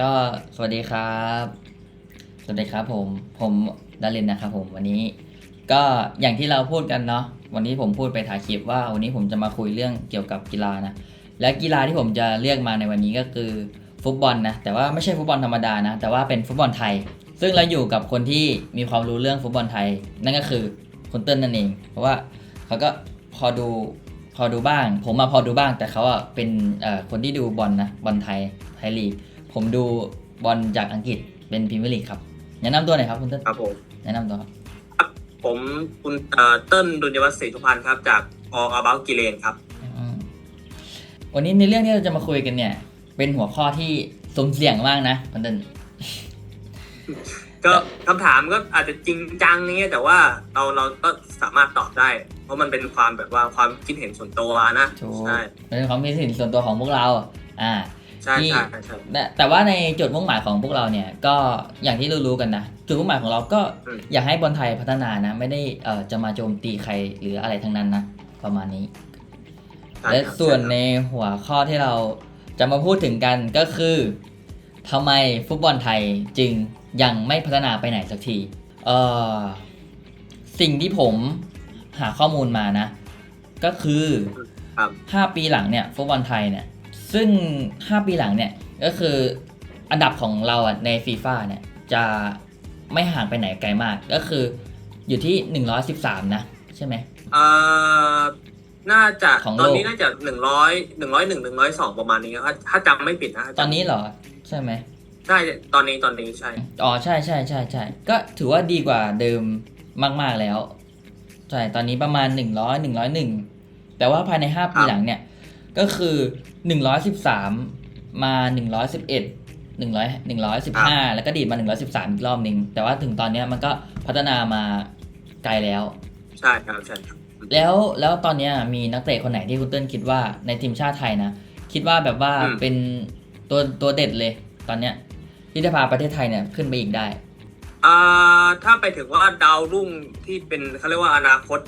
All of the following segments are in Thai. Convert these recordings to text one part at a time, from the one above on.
ก็สวัสดีครับ สวัสดีครับผม ผมดารินนะครับผมวันนี้ ก็อย่างที่เราพูดกันเนาะ วันนี้ผมพูดไปถ่ายคลิปว่าวันนี้ผมจะมาคุยเรื่องเกี่ยวกับกีฬานะ และกีฬาที่ผมจะเรียกมาในวันนี้ก็คือฟุตบอลนะ แต่ว่าไม่ใช่ฟุตบอลธรรมดานะ แต่ว่าเป็นฟุตบอลไทย ซึ่งเราอยู่กับคนที่มีความรู้เรื่องฟุตบอลไทย นั่นก็คือคุณเติ้ลนั่นเอง เพราะว่าเขาก็พอดูพอดูบ้าง ผมมาพอดูบ้าง แต่เขาอะเป็นคนที่ดูบอลนะบอลไทยไทยลีก ผมดูบอลจากอังกฤษเป็นพรีเมียร์ลีกครับแนะนำตัวหน่อยครับคุณเติ้ลครับผมแนะนำตัวครับผมคุณเอ่อเติ้ลดุลยวัฒน์ศรีสุพรรณครับ จากอออาบากิเลนครับ อืมวันนี้ในเรื่องที่เราจะมาคุยกันเนี่ย เป็นหัวข้อที่สมเสี่ยงมากนะคุณเติ้ล ก็คำถามก็อาจจะจริงจังนี้แต่ว่าเราเราก็สามารถตอบได้ เพราะมันเป็นความแบบว่าความคิดเห็นส่วนตัวนะถูก ใช่ เป็นความคิดเห็นส่วนตัวของพวกเรา อ่า ใช่ที่ใช่ใช่แต่แต่ว่าในจุดมุ่งหมายของพวกเราเนี่ยก็อย่างที่รู้ๆกันนะ จุดมุ่งหมายของเราก็อยากให้บอลไทยพัฒนานะ ไม่ได้เอ่อจะมาโจมตีใครหรืออะไรทั้งนั้นนะ ประมาณนี้ ใช่และครับส่วนใช่ในหัวข้อที่เราจะมาพูดถึงกันก็คือทำไมฟุตบอลไทยจึงยังไม่พัฒนาไปไหนสักทีเอ่อสิ่งที่ผมหาข้อมูลมานะ ก็คือ ครับ 5 ปีหลังเนี่ยฟุตบอลไทยเนี่ย ซึ่ง 5 ปีหลังเนี่ยก็คืออันดับของเราอะในฟีฟ่าเนี่ยจะไม่ห่างไปไหนไกลมาก ก็คืออยู่ที่ 113 นะ ใช่ไหมเอ่อน่าจะของตอนโลกนี้น่าจะหนึ่งร้อยหนึ่งร้อยหนึ่งหนึ่งร้อยสองประมาณนี้ครับถ้าจำไม่ผิดนะตอนนี้เหรอ ใช่ไหมใช่ตอนนี้ตอนนี้ใช่ อ๋อใช่ใช่ใช่ใช่ก็ถือว่าดีกว่าเดิมมาก ๆแล้ว ใช่ ตอนนี้ประมาณ100 101แต่ว่าภายใน5ปีครับหลังเนี่ย ก็คือ 113 มา 111 100 115 แล้วก็ดีดมา 113 อีกรอบหนึ่งแต่ว่าถึงตอนเนี้ยมันก็พัฒนามาไกลแล้ว ใช่ครับใช่ครับแล้วแล้วตอนเนี้ยมีนักเตะคนไหนที่คุณเติ้ลคิดว่าในทีมชาติไทยนะ คิดว่าแบบว่าอืมเป็นตัวตัวเด็ดเลย ตอนเนี้ยที่จะพาประเทศไทยเนี่ยขึ้นไปอีกได้อ่าถ้าไปถึงว่าดาวรุ่งที่เป็นเขาเรียกว่าอนาคต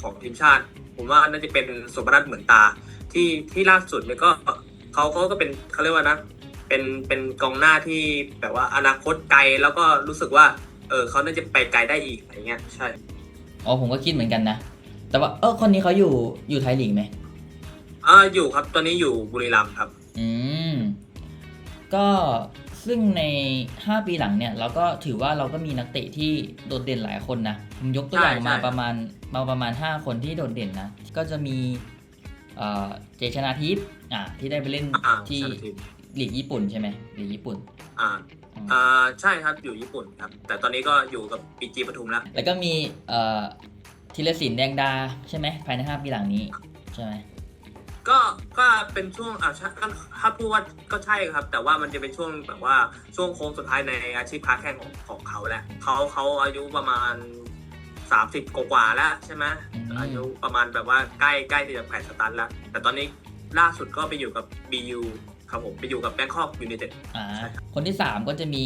ของทีมชาติ ผมว่าน่าจะเป็นสุพนัทเหมือนตา ที่ที่ล่าสุดเนี่ยก็เขาเขาก็เป็นเขาเรียกว่านะ เป็นเป็นกองหน้าที่แบบว่าอนาคตไกลแล้วก็รู้สึกว่า เออเขาน่าจะไปไกลได้อีกอะไรเงี้ยใช่อ๋อผมก็คิดเหมือนกันนะ แต่ว่าเออคนนี้เขาอยู่อยู่ไทยลีกไหมอ่าอยู่ครับตอนนี้อยู่บุรีรัมย์ครับ อืม ก็ ซึ่งใน 5 ปีหลังเนี่ยเราก็ถือว่าเราก็มีนักเตะที่โดดเด่นหลายคนนะผมยกตัวอย่างใช่มาใช่ประมาณมาประมาณ 5 คนที่โดดเด่นนะ ก็จะมีเอ่อเจชนาทิพย์อ่าที่ได้ไปเล่นอ่าที่ใช่ทีมลีกญี่ปุ่นใช่ไหมลีกญี่ปุ่นอ่าอืมอ่าใช่ครับอยู่ญี่ปุ่นครับ แต่ตอนนี้ก็อยู่กับปีจีปทุมแล้ว แล้วก็มีเอ่อธีรศิลป์แดงดาใช่ไหมภายใน 5 ปีหลังนี้ใช่ไหมก็ก็เป็นช่วงอ่าใช่ถ้าพูดว่าก็ใช่ครับ แต่ว่ามันจะเป็นช่วงแบบว่าช่วงโค้งสุดท้ายในอาชีพค้าแข่งของของเขาแหละเขาเขาอายุประมาณสามสิบกว่าๆแล้วใช่ไหมอืมอายุประมาณแบบว่าใกล้ใกล้ที่จะแขวนสตันแล้ว แต่ตอนนี้ล่าสุดก็ไปอยู่กับ BU ครับผมไปอยู่กับแบงคอกยูไนเต็ดอ่าใช่ครับคนที่3ก็จะมี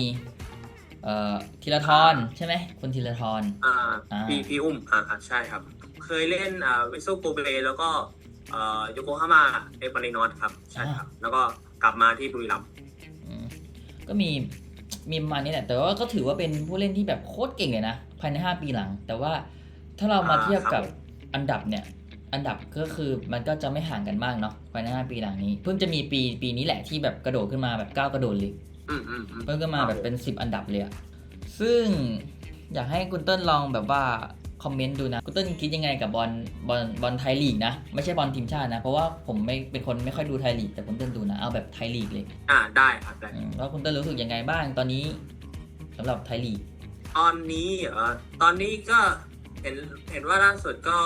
เอ่อธีรทรใช่ไหมคนธีรทรอ่าอ่าพี่พี่อุ้มอ่าอ่าใช่ครับ เคยเล่นอ่าวิโซโกเบแล้วก็เอ่อ โยโกฮาม่าเอฟมารินอสครับ ใช่ครับ แล้วก็กลับมาที่บุรีรัมย์อืมก็มีมีประมาณนี้แหละแต่ว่าก็ถือว่าเป็นผู้เล่นที่แบบโคตรเก่งเลยนะภายใน 5 ปีหลัง แต่ว่าถ้าเรามาเทียบกับอันดับเนี่ย อันดับก็คือมันก็จะไม่ห่างกันมากเนาะภายใน 5 ปีหลังนี้ เพิ่งจะมีปีปีนี้แหละที่แบบกระโดดขึ้นมาแบบก้าวกระโดดเลยอืมอืมอืมเพิ่มขึ้นมาแบบเป็น 10 อันดับเลยอะซึ่งอยากให้คุณเติ้ลลองแบบว่า คอมเมนต์ดูนะคุณเติ้ลคิดยังไงกับบอลบอลบอลไทยลีกนะ ไม่ใช่บอลทีมชาตินะ เพราะว่าผมไม่เป็นคนไม่ค่อยดูไทยลีกแต่คุณเติ้ลดูนะ เอาแบบไทยลีกเลยอ่าได้ครับได้อืมแล้วคุณเติ้ลรู้สึกยังไงบ้างตอนนี้สำหรับไทยลีก ตอนนี้เหรอตอนนี้ก็เห็นเห็นว่าล่าสุดก็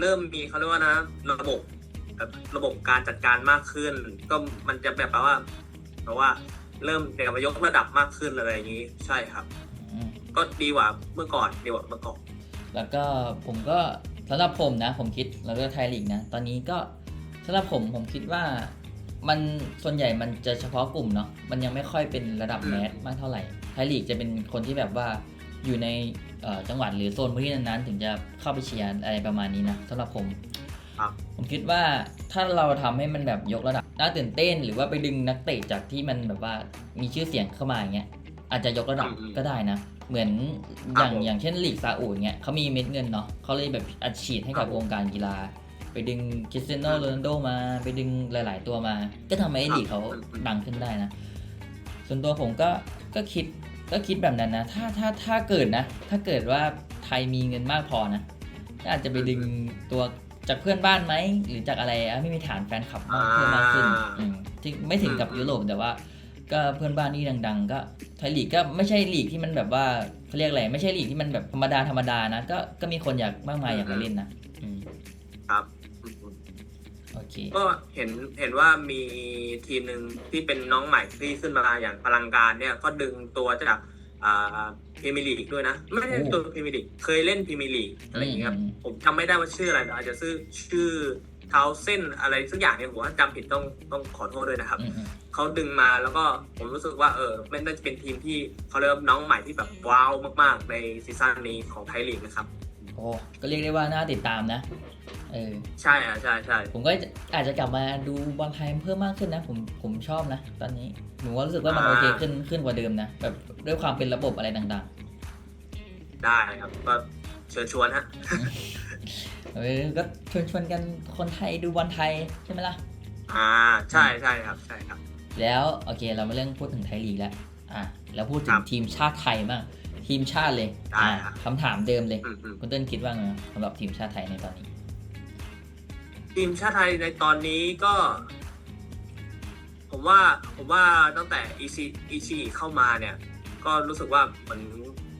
เริ่มมีเขาเรียกว่านะ ระบบแบบระบบการจัดการมากขึ้น ก็มันจะแบบว่าแบบว่าเริ่มเด็กมายกระดับมากขึ้นอะไรอย่างนี้ ใช่ครับอืมก็ดีกว่าเมื่อก่อนดีกว่าเมื่อก่อน แล้วก็ผมก็สำหรับผมนะ ผมคิดแล้วก็ไทยลีกนะ ตอนนี้ก็สำหรับผมผมคิดว่ามันส่วนใหญ่มันจะเฉพาะกลุ่มเนาะมันยังไม่ค่อยเป็นระดับแมสมากเท่าไหร่ไทยลีกจะเป็นคนที่แบบว่าอยู่ในเอ่อจังหวัดหรือโซนพื้นที่นั้นๆ ถึงจะเข้าไปเชียร์อะไรประมาณนี้นะสำหรับผมครับผมคิดว่าถ้าเราทำให้มันแบบยกระดับน่าตื่นเต้น หรือว่าไปดึงนักเตะจากที่มันแบบว่ามีชื่อเสียงเข้ามาอย่างเงี้ยอาจจะยกระดับอืมก็ได้นะ เหมือนคอรับย่างผม อย่างเช่นลีกซาอุอย่างเงี้ยเขามีเม็ดเงินเนาะเขาเลยแบบอัดฉีดให้กับครับผมวงการกีฬา ไปดึงคริสเตียโนอืมโรนัลโดมา ไปดึงหลาย ๆ ตัวมา ก็ทำให้ครับลีกเขาอืมดังขึ้นได้นะ ส่วนตัวผมก็ก็คิดก็คิดแบบนั้นนะ ถ้าถ้าถ้าเกิดนะ ถ้าเกิดว่าไทยมีเงินมากพอนะก็อาจจะไปดึงตัวจากเพื่อนบ้านไหมหรือจากอะไรอะไม่มีฐานแฟนคลับมากเพิ่มมากขึ้นอ่า อืมที่ไม่ถึงกับอืมยุโรปแต่ว่า ก็เพื่อนบ้านที่ดัง ๆ ก็ไทยลีกก็ไม่ใช่ลีกที่มันแบบว่าเขาเรียกอะไรไม่ใช่ลีกที่มันแบบธรรมดาธรรมดานะก็ก็มีคนอยากมากมายอยากไปเล่นนะอืมครับอืมโอเคก็เห็นเห็นว่ามีทีมหนึ่งที่เป็นน้องใหม่ที่ขึ้นมาอย่างพลังการเนี่ยก็ดึงตัวจากอ่าพรีเมียร์ลีกด้วยนะ ไม่ได้โอ้ตัวพรีเมียร์ลีกเคยเล่นพรีเมียร์ลีกอะไรอย่างเงี้ยครับอืมผมจำไม่ได้ว่าชื่ออะไรแต่อาจจะชื่อชื่อเท้าเส้นอะไรสักอย่างเนี่ยผมว่าจำผิดต้องต้องขอโทษด้วยนะครับอืมอืมเขาดึงมาแล้วก็ผมรู้สึกว่าเออมันน่าจะเป็นทีมที่เขาเรียกว่าน้องใหม่ที่แบบว้าวมาก ๆ ในซีซั่นนี้ของไทยลีกนะครับโอ้ก็เรียกได้ว่าน่าติดตามนะเออใช่อะใช่ใช่ผมก็อาจจะกลับมาดูบอลไทยเพิ่มมากขึ้นนะ ผมผมชอบนะ ตอนนี้ผมว่ารู้สึกว่ามันโอเคขึ้นขึ้นกว่าเดิมนะแบบด้วยความเป็นระบบอะไรต่างได้ครับก็เชิญชวนฮะๆ เออก็ชวนชวนกันคนไทยดูบอลไทยใช่ไหมล่ะ อ่าใช่ใช่ครับใช่ครับ แล้วโอเคเรามาเรื่องพูดถึงไทยลีกแล้วอะแล้วพูดถึครังบทีมชาติไทยบ้างทีมชาติเลยได้อะครับ คำถามเดิมเลยอืมอืมคุณเติ้ลคิดว่าไงสำหรับทีมชาติไทยในตอนนี้ ทีมชาติไทยในตอนนี้ก็ ผมว่าผมว่าตั้งแต่อีซีอีซีเข้ามาเนี่ย ก็รู้สึกว่าเหมือน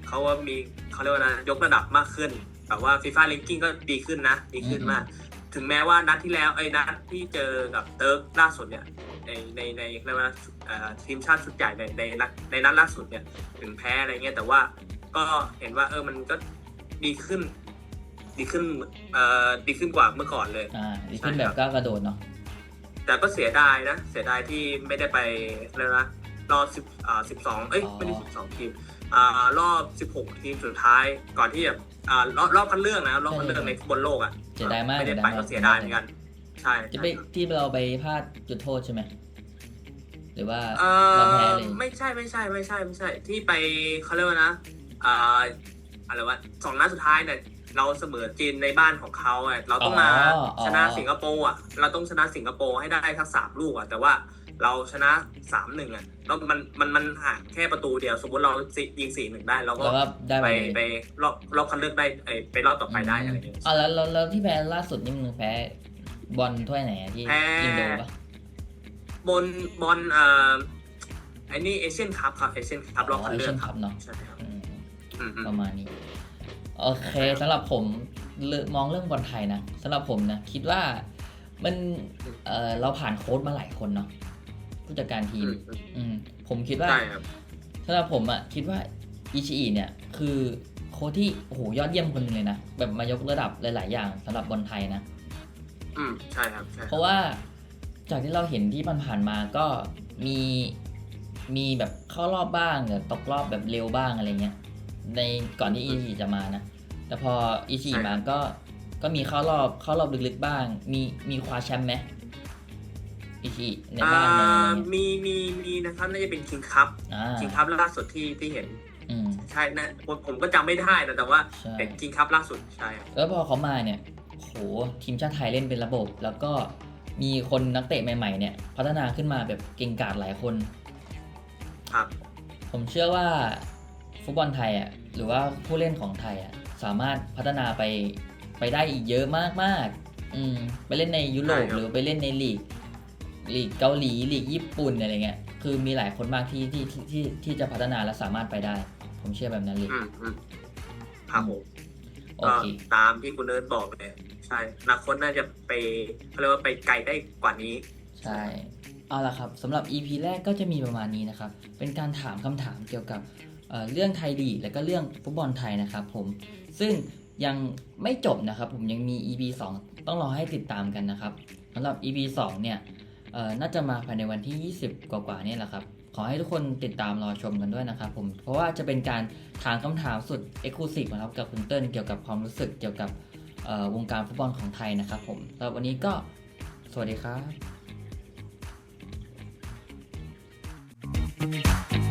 เขาว่ามีเขาเรียกว่านะยกระดับมากขึ้น แบบว่าฟีฟ่า r ร n กิ้งก็ดีขึ้นนะ ดีขึ้นมาก ถึงแม้ว่านัดที่แล้วไอ้นัดที่เจอกับเติร์กล่าสุดเนี่ยในในในเรียกว่านะเอ่อทีมชาติชุดใหญ่ในในนัดในนัดล่าสุดเนี่ยถึงแพ้อะไรเงี้ยแต่ว่าก็เห็นว่าเออมันก็ดีขึ้น ดีขึ้นเอ่อดีขึ้นกว่าเมื่อก่อนเลยอ่าดีขึ้นใช่แบครับบก้าวกระโดดเนาะแต่ก็เสียดายนะ เสียดายที่ไม่ได้ไปอะไรนะรอบสิบอ่าสิบสองเอ้ยไม่ได้สิบสองทีมอ่า รอบสิบหกทีมสุดท้ายก่อนที่แบบอ่ารอบรอบคัดเลือกนะรอบคัดเลือกในฟุตบอลโลกอะเสียดายมากไม่ได้เสียไปดายมากก็เสียดายเหมือนกัน ใช่จะไปที่เราไปพลาดจุดโทษใช่ไหมหรือว่าเอเราอแพ้เลยไม่ใช่ไม่ใช่ไม่ใช่ไม่ใช่ ที่ไปเขาเรียกว่านะอ่าอะไรวะสองนัดสุดท้ายเนี่ยเราเสมอจีนในบ้านของเขาอะเราต้องมาอ๋ออ๋อชนะสิงคโปร์อะ เราต้องชนะสิงคโปร์ให้ได้ทั้งสามลูกอะ แต่ว่า เราชนะสามหนึ่งอะแล้วมันมันมันห่างแค่ประตูเดียว สมมติเรายิงสี่หนึ่งได้เราก็แล้วก็ได้ไปไปไปรอบรอบคัดเลือกได้เอ้ยไปรอบต่อไปได้อะไรอย่างเงี้ย อ่าแล้วแล้วแล้วที่แพ้ล่าสุดนี่มึงแพ้บอลถ้วยไหนอะที่แพ้ อินโดปะบนบอลเอ่อไอ้นี่เอเชียนคัพครับเอเชียนคัพรอบคัดเลือกเชียนคคัรับพเนาะใช่ครับอืมอืมอืม ประมาณนี้ โอเคสำหรับผมเลือกมองเรื่องบอลไทยนะสำหรับผมนะ คิดว่ามันเออเราผ่านโค้ชมาหลายคนเนาะ ผู้จัดการทีอืมมอืมอืมผมคิดว่าใช่ครับสำหรับผมอะคิดว่าอิชิอิเนี่ย คือโค้ชที่โอ้โหยอดเยี่ยมคนหนึงเลยนะ แบบมายกระดับหลาย ๆ อย่างสำหรับบอลไทยนะ อืมใช่ครับใช่เพราะว่าจากที่เราเห็นที่ผ่านๆมาก็มีมีแบบเข้ารอบบ้างหรือตกรอบแบบเร็วบ้างอะไรเงี้ย ในก่อนที่อิชิจะมานะ แต่พออิชิมาก็ก็มีเข้ารอบเข้ารอบลึกๆบ้าง มีมีคว้าแชมป์ไหม อิชิในอ่าบ้านในอะไรเงี้ยมีมีมีนะครับน่าจะเป็นคิงคัพอ่าคิงคัพล่าสุดที่ที่เห็นอืม ใช่นะผมผมก็จำไม่ได้นะแต่ว่าใช่ เป็นคิงคัพล่าสุดใช่ครับแล้วพอเขามาเนี่ยโหทีมชาติไทยเล่นเป็นระบบ แล้วก็มีคนนักเตะใหม่ๆเนี่ย พัฒนาขึ้นมาแบบเก่งกาจหลายคน ครับ ผมเชื่อว่าฟุตบอลไทยอะหรือว่าผู้เล่นของไทยอะสามารถพัฒนาไปไปได้อีกเยอะมากๆอืมไปเล่นในยุโรปใช่ครับ หรือไปเล่นในลีก ลีกเกาหลีลีกญี่ปุ่นอะไรเงี้ยคือมีหลายคนมากที่ที่ที่ที่ที่จะพัฒนาและสามารถไปได้ ผมเชื่อแบบนั้นเลยอืมอืมครับผมโอก็เคตามที่คุณเนิร์ดบอกเลยใช่อนาคตน่าจะไปเขาเรียกว่าไปไกลได้กว่านี้ ใช่เอาละครับสำหรับ EP แรกก็จะมีประมาณนี้นะครับ เป็นการถามคำถามเกี่ยวกับเอ่อเรื่องไทยลีกและก็เรื่องฟุตบอลไทยนะครับผมซึ่งยังไม่จบนะครับ ผมยังมี EP 2 ต้องรอให้ติดตามกันนะครับสำหรับ EP 2เนี่ยเอ่อ น่าจะมาภายในวันที่ 20 กว่าๆนี่แหละครับ ขอให้ทุกคนติดตามรอชมกันด้วยนะครับผม เพราะว่าจะเป็นการถามคำถามสุด e x c l u s i v e นะครับกับคุณเติ้ลเกี่ยวกับความรู้สึกเกี่ยวกับวงการฟุตบอลของไทยนะครับผมสำหรับวันนี้ก็สวัสดีครับ